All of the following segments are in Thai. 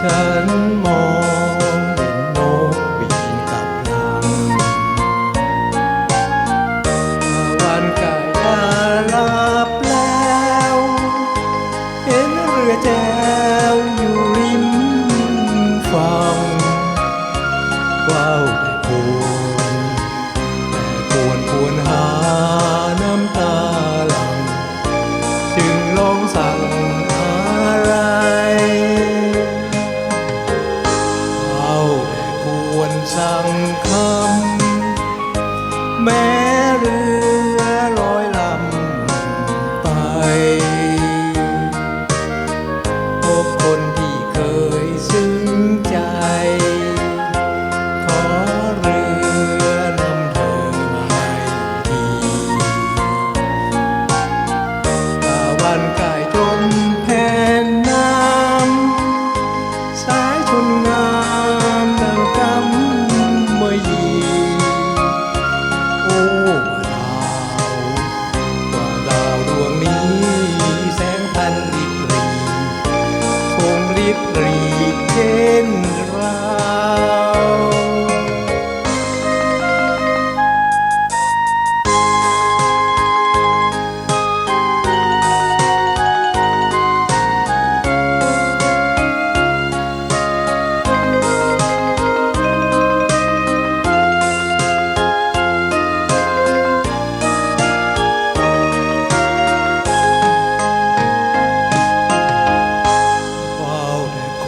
ฉันมองเห็นนกบินกลับลำวันกายาลับแล้ว เห็นเรือแจวอยู่ริมฝั่ง rằng khắp ปรีเช่นไร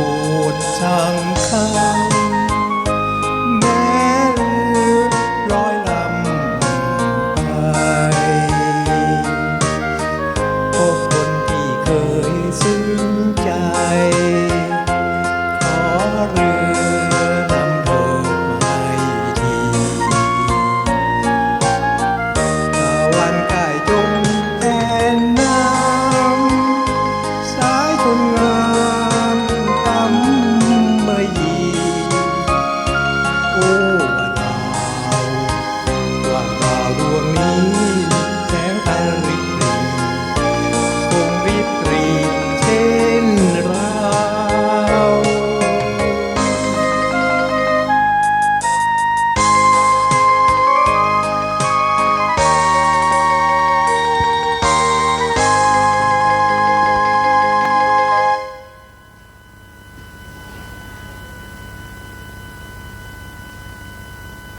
โคตรช่างเขา